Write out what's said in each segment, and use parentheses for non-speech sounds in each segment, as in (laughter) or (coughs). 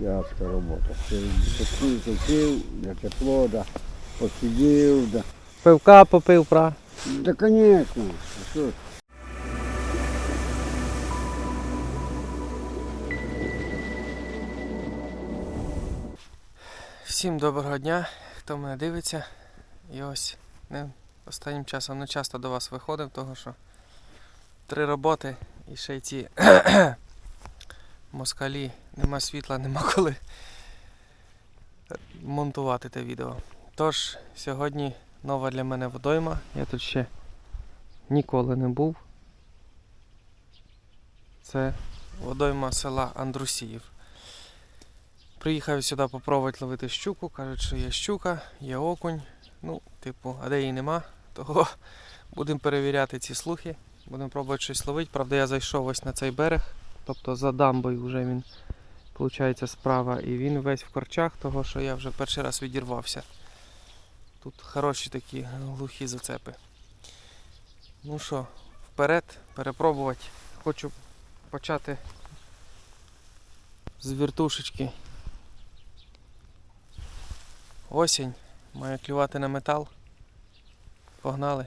тяжка робота. Посів, посів, для тепло, да. посидів, да. Пивка попив, пра. Да. А що? Всім доброго дня, хто мене дивиться. І ось не, останнім часом не часто до вас виходив, того що три роботи і ще й ці (coughs) москалі, нема світла, нема (laughs) коли монтувати те відео. Тож, сьогодні нова для мене водойма. Я тут ще ніколи не був. Це водойма села Андрусіїв. Приїхав сюди попробувати ловити щуку. Кажуть, що є щука, є окунь. Ну, типу, а де її нема, (laughs) того будемо перевіряти ці слухи. Будемо пробувати щось ловити. Правда, я зайшов ось на цей берег, тобто за дамбою вже він, виходить, справа. І він весь в корчах, того що я вже перший раз відірвався. Тут хороші такі глухі зацепи. Ну що, вперед, перепробувати. Хочу почати з віртушечки. Осінь. Має клювати на метал. Погнали.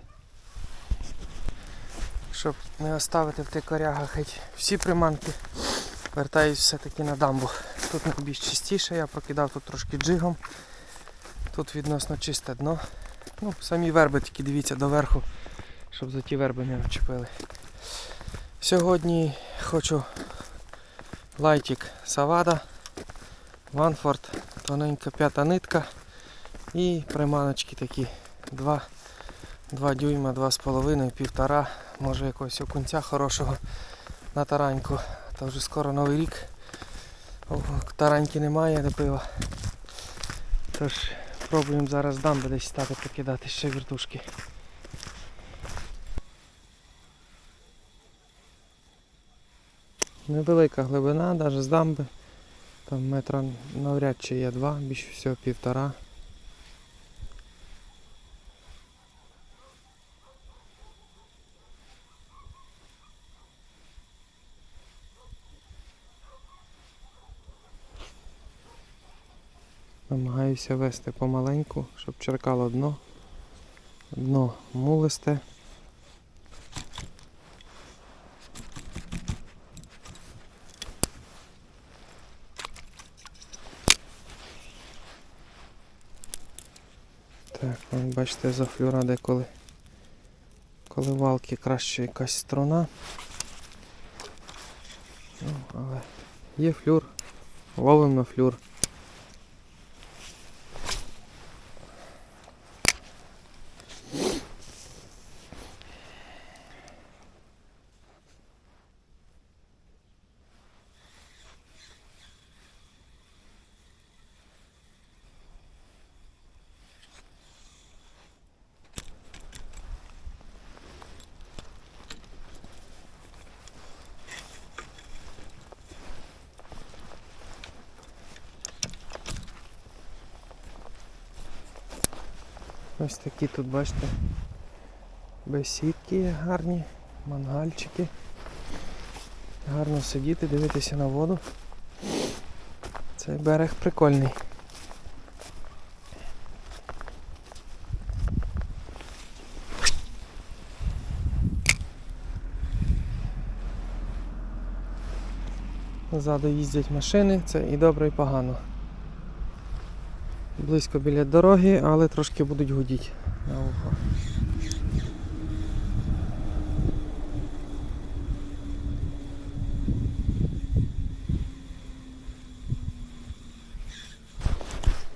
Щоб не оставити в тих корягах геть всі приманки. Вертаюсь все-таки на дамбу. Тут найбільш чистіше, я прокидав тут трошки джигом. Тут відносно чисте дно. Ну, самі верби тільки дивіться доверху, щоб за ті верби не відчепили. Сьогодні хочу лайтик Савада, Ванфорд, тоненька п'ята нитка і приманочки такі 2, 2 дюйма, 2,5, півтора, може якогось окунця хорошого на тараньку. Та вже скоро новий рік. Тараньки немає до пива. Тож пробуємо зараз дамби десь стати покидати ще віртушки. Невелика глибина, навіть з дамби. Там метра навряд чи є два, більше всього півтора. Намагаюся вести помаленьку, щоб черкало дно. Дно мулисте. Так, от бачите, за флюра деколи коли валки краще якась струна. Ну, але є флюр. Ловимо флюр. Ось такі тут, бачите, бесідки гарні, мангальчики. Гарно сидіти, дивитися на воду. Цей берег прикольний. Ззаду їздять машини, це і добре, і погано. Близько біля дороги, але трошки будуть гудіти на ухо.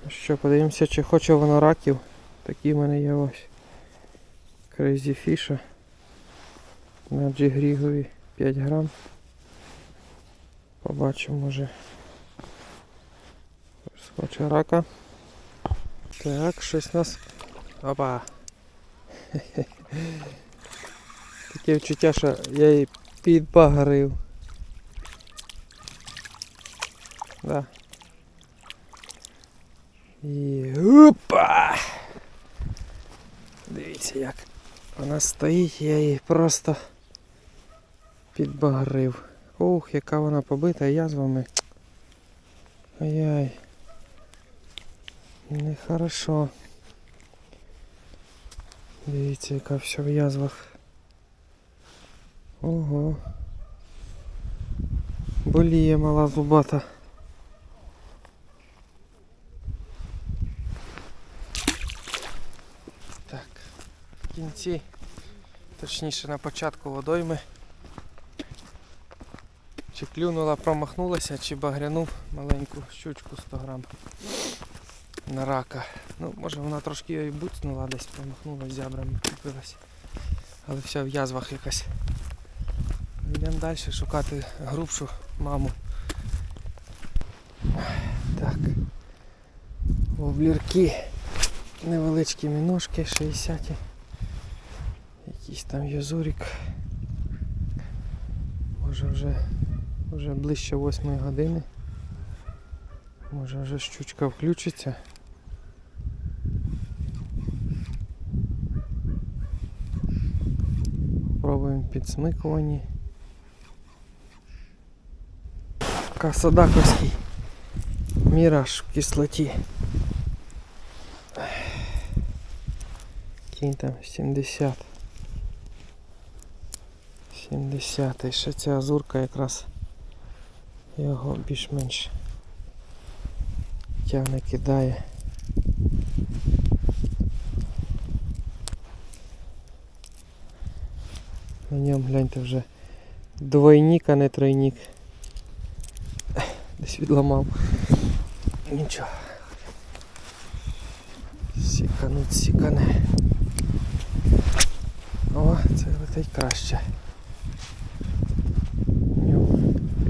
Ну Що, подивимося, чи хоче воно раків. Такі в мене є ось. Crazy Fish. На джигрігові 5 грам. Побачимо, може. Схоче рака. Так, щось нас. Опа. Таке відчуття, що я її підбагрив. Да. І опа! Дивіться як вона стоїть, я її просто підбагрив. Ох, яка вона побита язвами. Ай-яй. Нехорошо. Дивіться, яка все в язвах. Ого. Боліє мала зубата. Так, в кінці, точніше на початку водойми. Чи клюнула, промахнулася, чи багрянув маленьку щучку 100 грам на рака. Ну, може вона трошки її буцнула, десь промахнула зябрами, купилась. Але вся в язвах якась. Йдемо далі шукати грубшу маму. Так. Воблірки. Невеличкі міношки, 60. Якийсь там юзурик. Може вже, вже ближче 8 години. Може вже щучка включиться. Пробуємо підсмикувані. Касадаковський міраж в кислоті. Кінь там 70. 70. І ще ця азурка якраз його більш-менш тягне кидає. На ньому гляньте вже двойник, а не тройник. Десь відламав. Нічого. Сікануть, сікане. О, це летить краще.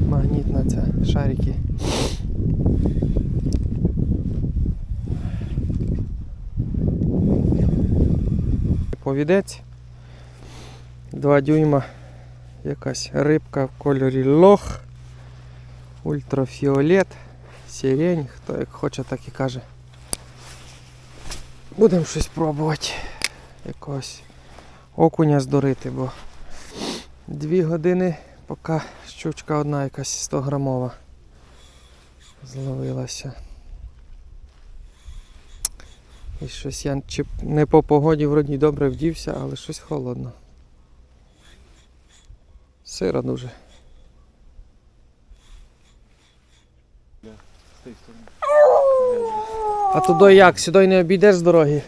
Магнітна ця шарики. Повідець. Два дюйма. Якась рибка в кольорі лох. Ультрафіолет. Сирень, хто як хоче, так і каже. Будемо щось пробувати. Якогось окуня здурити, бо дві години, поки щучка одна якась 100 грамова зловилася. І щось я не по погоді вроді добре вдівся, але щось холодно. Сиро дуже. А туди як? Сюди не обійдеш з дороги?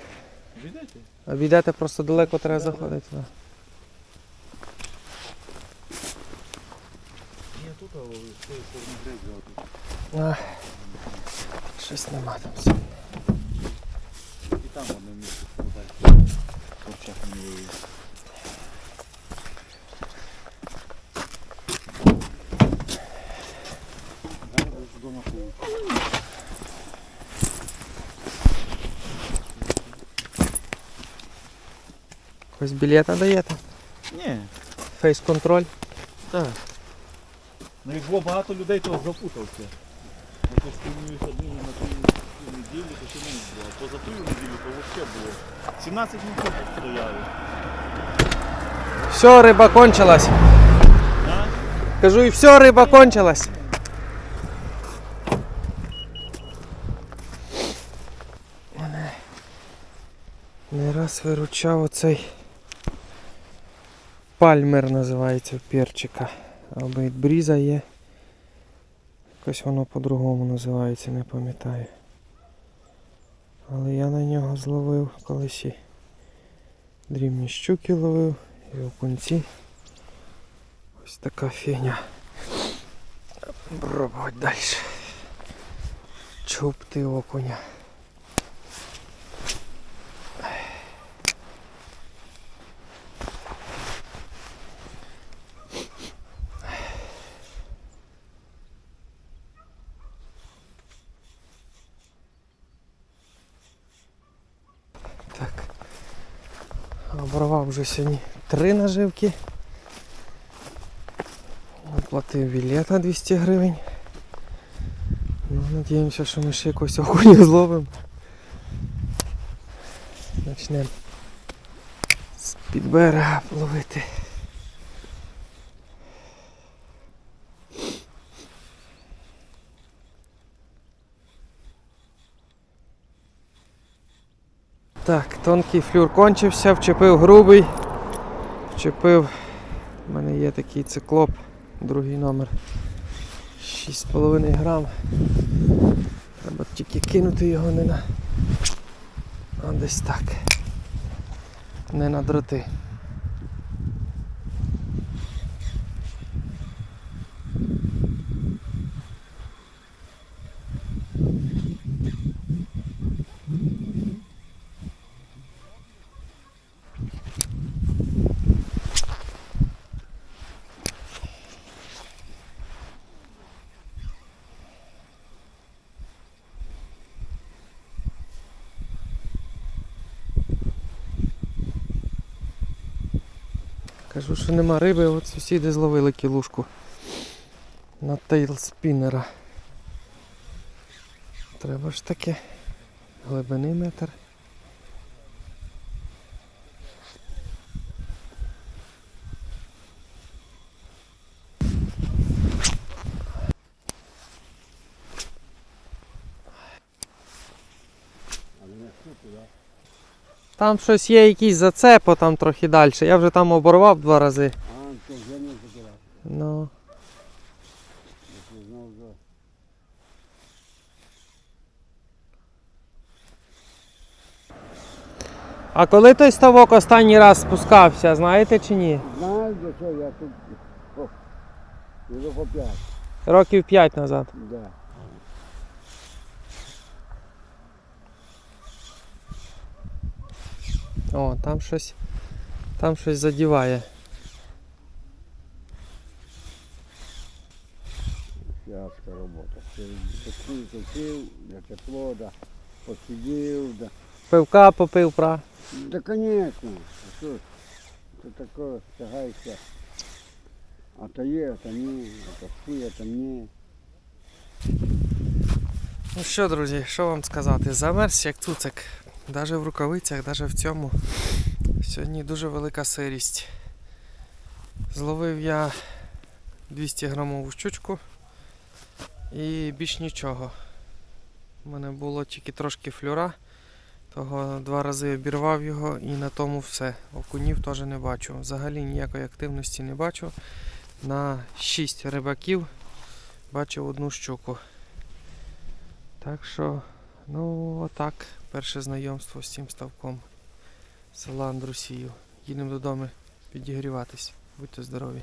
Видите? Обійдете просто далеко треба заходити. да. Ні, тут, а з тієї сторони грязь, щось нема там. Ось білета даєте. Ні, Фейс-контроль. так. Ну як було багато людей, то запутався. Я спомнююся одну на ту неділю, то ще менше було. То за ту неділю, то взагалі було. 17 минут стояли. Все, риба кончилась. А? Кажу, і все, риба кончилась. Не раз виручав оцей пальмер називається перчика. Або бріза є. Якось воно по-другому називається, не пам'ятаю. Але я на нього зловив колись і дрібні щуки ловив і окунці. Ось така фігня. Пробувати далі. Чупти окуня. Так. Оборвав вже сьогодні три наживки. Оплатив білет на 200 гривень. Ну, надіємося, що ми ще якось окуня зловимо. Почнемо з-під берега ловити. Так, тонкий флюр кончився, вчепив грубий. Вчепив. У мене є такий циклоп, другий номер. 6,5 грам. Треба тільки кинути його не на. А десь так. Не на дроти. Кажу, що нема риби, от сусіди зловили кілушку на тейлспінера. Треба ж таке. Глибини метр. Там щось є якийсь зацеп, там трохи далі. Я вже там оборвав два рази. А, то вже не забирав. Ну. А коли той ставок останній раз спускався, знаєте чи ні? До чого я тут о, по п'ять. Років 5 назад. Да. О, там щось. Там щось задіває. Тяжка робота. Точив, точив, для тепло, да. посидів, да. Пивка попив, пра. Да, конечно. Що ж, це таке тягається. А то є, а то ні, а то всі, а то ні. Ну що, друзі, що вам сказати? Замерз як цуцик. Навіть в рукавицях, навіть в цьому. Сьогодні дуже велика сирість. Зловив я 200 грамову щучку і більш нічого. У мене було тільки трошки флюра, того два рази обірвав його і на тому все. Окунів теж не бачу. Взагалі ніякої активності не бачу. На 6 рибаків бачив одну щуку. Так що, ну отак, перше знайомство з цим ставком села Андрусію. Їдемо додому підігріватись. Будьте здорові.